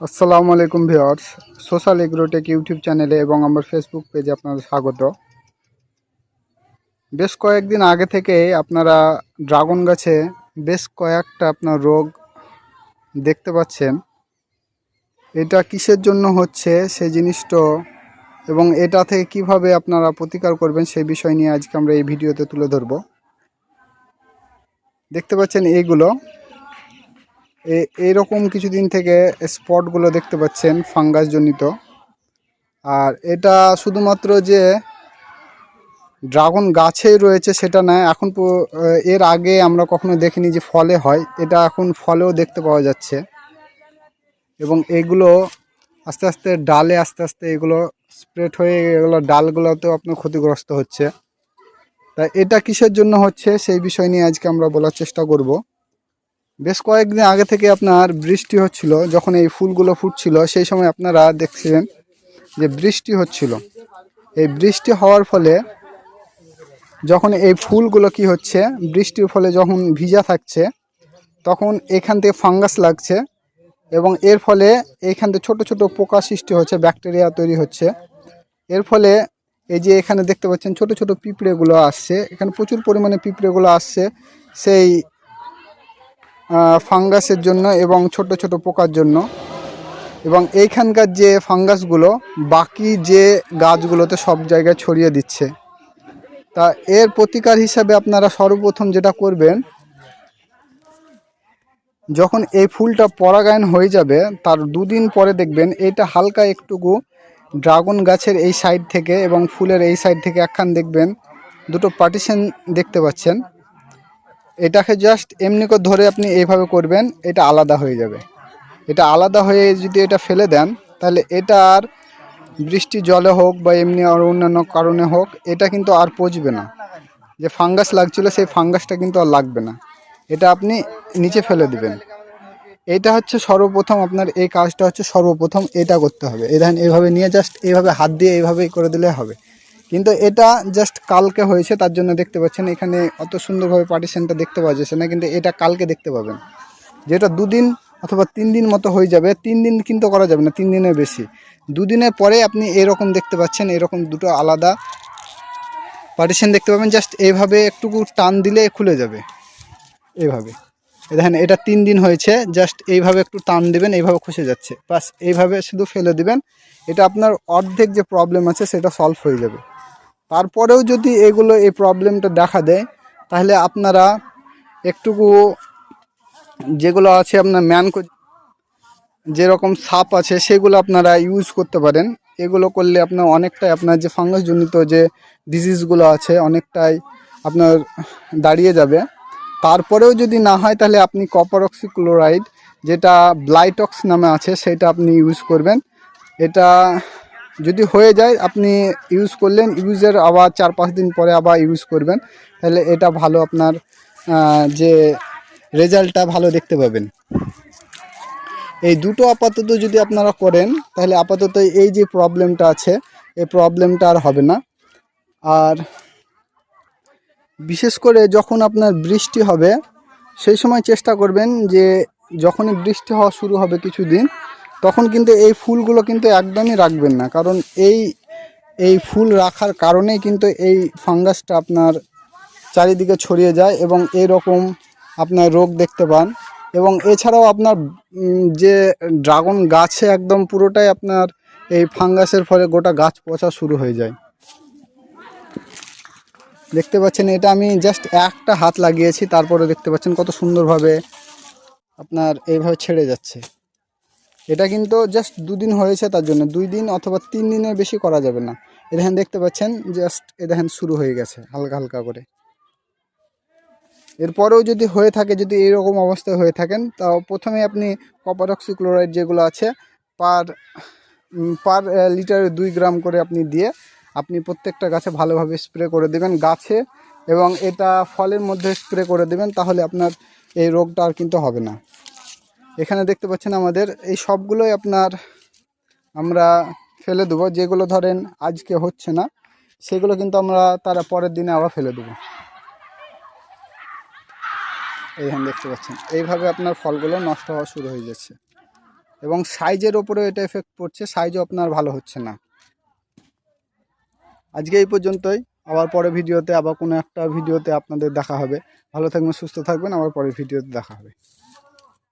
আসসালামু আলাইকুম viewers social Agrotech YouTube চ্যানেলে এবং আমার ফেসবুক পেজে আপনাদের স্বাগত। বেশ কয়েকদিন আগে থেকে আপনারা ড্রাগন গাছে বেশ কয়েকটা আপনার রোগ দেখতে পাচ্ছেন। এটা কিসের জন্য হচ্ছে সেই জিনিসটা এবং এটা থেকে কীভাবে আপনারা প্রতিকার করবেন সেই বিষয় নিয়ে আজকে আমরা এই ভিডিওতে তুলে ধরব। দেখতে পাচ্ছেন এইগুলো। এ- এইরকম কিছুদিন থেকে স্পটগুলো দেখতে পাচ্ছেন ফাঙ্গাস জনিত আর এটা শুধুমাত্র যে ড্রাগন গাছেই রয়েছে সেটা নয় এখন এর আগে আমরা কখনো দেখিনি যে ফলে হয়। এটা এখন ফলেও দেখতে পাওয়া যাচ্ছে। এবং এগুলো আস্তে আস্তে ডালে আস্তে আস্তে এগুলো স্প্রেড হয়ে এগুলো ডালগুলোতেও আপনার ক্ষতিগ্রস্ত হচ্ছে। তা এটা কিসের জন্য হচ্ছে, সেই বিষয় নিয়ে আজকে আমরা বলার চেষ্টা করব। বেশ কয়েকদিন আগে থেকে আপনার বৃষ্টি হচ্ছিল, যখন এই ফুলগুলো ফুটছিল, সেই সময় আপনারা দেখছিলেন যে বৃষ্টি হচ্ছিল। এই বৃষ্টি হওয়ার ফলে যখন এই ফুলগুলো কি হচ্ছে, বৃষ্টির ফলে যখন ভিজা থাকছে, তখন এখান থেকে ফাঙ্গাস লাগছে এবং এর ফলে এইখান থেকে ছোটো ছোটো পোকা সৃষ্টি হচ্ছে, ব্যাকটেরিয়া তৈরি হচ্ছে। এর ফলে এই যে এখানে দেখতে পাচ্ছেন ছোট ছোট পিঁপড়েগুলো আসছে, এখানে প্রচুর পরিমাণে পিঁপড়েগুলো আসছে, সেই ফাঙ্গাসের জন্য এবং ছোট ছোট পোকার জন্য। এবং এইখানকার যে ফাঙ্গাসগুলো, বাকি যে গাছগুলোতে সব জায়গায় ছড়িয়ে দিচ্ছে। তা এর প্রতিকার হিসাবে আপনারা সর্বপ্রথম যেটা করবেন, যখন এই ফুলটা পরাগায়ন হয়ে যাবে, তার দুদিন পরে দেখবেন এটা হালকা একটুকু ড্রাগন গাছের এই সাইড থেকে এবং ফুলের এই সাইড থেকে একখান দেখবেন, দুটো পার্টিশন দেখতে পাচ্ছেন। এটাকে জাস্ট এমনি করে ধরে আপনি এইভাবে করবেন, এটা আলাদা হয়ে যাবে। এটা আলাদা হয়ে যদি এটা ফেলে দেন, তাহলে এটা আর বৃষ্টি জলে হোক বা এমনি আর অন্যান্য কারণে হোক, এটা কিন্তু আর পচবে না। যে ফাঙ্গাস লাগছিল, সেই ফাঙ্গাসটা কিন্তু আর লাগবে না। এটা আপনি নিচে ফেলে দিবেন। এটা হচ্ছে সর্বপ্রথম আপনার, এই কাজটা হচ্ছে সর্বপ্রথম এটা করতে হবে। এই দেখেন এইভাবে নিয়ে জাস্ট এইভাবে হাত দিয়ে এইভাবেই করে দিলে হবে। কিন্তু এটা জাস্ট কালকে হয়েছে, তার জন্য দেখতে পাচ্ছেন, এখানে অত সুন্দরভাবে পার্টিশনটা দেখতে পাওয়া যাচ্ছে না, কিন্তু এটা কালকে দেখতে পাবেন। যেটা দুদিন অথবা তিন দিন মতো হয়ে যাবে, তিন দিন কিন্তু করা যাবে না, তিন দিনের বেশি। দুদিনের পরে আপনি এরকম দেখতে পাচ্ছেন, এরকম দুটো আলাদা পার্টিশন দেখতে পাবেন জাস্ট এইভাবে একটুকু টান দিলে খুলে যাবে। এইভাবে। এই দেখেন, এটা তিন দিন হয়েছে জাস্ট এইভাবে একটু টান দিবেন, এইভাবে খুশে যাচ্ছে। বাস, এইভাবে শুধু ফেলে দিবেন, এটা আপনার অর্ধেক যে প্রবলেম আছে, সেটা সলভ হয়ে যাবে। তারপরেও যদি এগুলো এই প্রবলেমটা দেখা দেয়, তাহলে আপনারা একটুকু যেগুলো আছে আপনার ম্যান যেরকম সাপ আছে সেগুলো আপনারা ইউজ করতে পারেন। এগুলো করলে আপনার অনেকটাই আপনার যে ফাঙ্গাসজনিত যে ডিজিজগুলো আছে, অনেকটাই আপনার দাঁড়িয়ে যাবে। তারপরেও যদি না হয়, তাহলে আপনি কপার অক্সিক্লোরাইড যেটা ব্লাইটক্স নামে আছে, সেটা আপনি ইউজ করবেন। এটা যদি হয়ে যায়, আপনি ইউজ করলেন ইউজের আবার চার পাঁচ দিন পরে আবার ইউজ করবেন, তাহলে এটা ভালো আপনার যে রেজাল্টটা ভালো দেখতে পাবেন। এই দুটো আপাতত যদি আপনারা করেন, তাহলে আপাতত এই যে প্রবলেমটা আছে, এই প্রবলেমটা আর হবে না। আর বিশেষ করে যখন আপনার বৃষ্টি হবে, সেই সময় চেষ্টা করবেন যে যখনই বৃষ্টি হওয়া শুরু হবে কিছুদিন তখন কিন্তু এই ফুলগুলো কিন্তু একদমই রাখবেন না। কারণ এই এই ফুল রাখার কারণেই কিন্তু এই ফাঙ্গাসটা আপনার চারিদিকে ছড়িয়ে যায় এবং এই রকম আপনার রোগ দেখতে পান। এবং এছাড়াও আপনার যে ড্রাগন গাছে একদম পুরোটাই আপনার এই ফাঙ্গাসের ফলে গোটা গাছ পচা শুরু হয়ে যায়। দেখতে পাচ্ছেন এটা আমি জাস্ট একটা হাত লাগিয়েছি, তারপরে দেখতে পাচ্ছেন কত সুন্দরভাবে আপনার এইভাবে ছেড়ে যাচ্ছে। এটা কিন্তু জাস্ট দুদিন হয়েছে তার জন্য। দুই দিন অথবা তিন দিনের বেশি করা যাবে না। এ দেখেন, দেখতে পাচ্ছেন জাস্ট এ দেখেন শুরু হয়ে গেছে, হালকা হালকা করে। এরপরেও যদি হয়ে থাকে, যদি এইরকম অবস্থায় হয়ে থাকেন, তাও প্রথমে আপনি কপার অক্সিক্লোরাইড যেগুলো আছে পার পার লিটারে দুই গ্রাম করে আপনি দিয়ে আপনি প্রত্যেকটা গাছে ভালোভাবে স্প্রে করে দেবেন গাছে এবং এটা ফলের মধ্যে স্প্রে করে দেবেন, তাহলে আপনার এই রোগটা আর কিন্তু হবে না। এখানে দেখতে পাচ্ছেন আমাদের এই সবগুলোই আপনার আমরা ফেলে দেবো। যেগুলো ধরেন আজকে হচ্ছে না, সেগুলো কিন্তু আমরা তারা পরের দিনে আবার ফেলে দেবো। এইখানে দেখতে পাচ্ছেন, এইভাবে আপনার ফলগুলো নষ্ট হওয়া শুরু হয়ে যাচ্ছে। এবং সাইজের ওপরেও এটা এফেক্ট পড়ছে, সাইজও আপনার ভালো হচ্ছে না। আজকে এই পর্যন্তই, আবার পরে ভিডিওতে, আবার কোনো একটা ভিডিওতে আপনাদের দেখা হবে। ভালো থাকবেন, সুস্থ থাকবেন, আবার পরের ভিডিওতে দেখা হবে।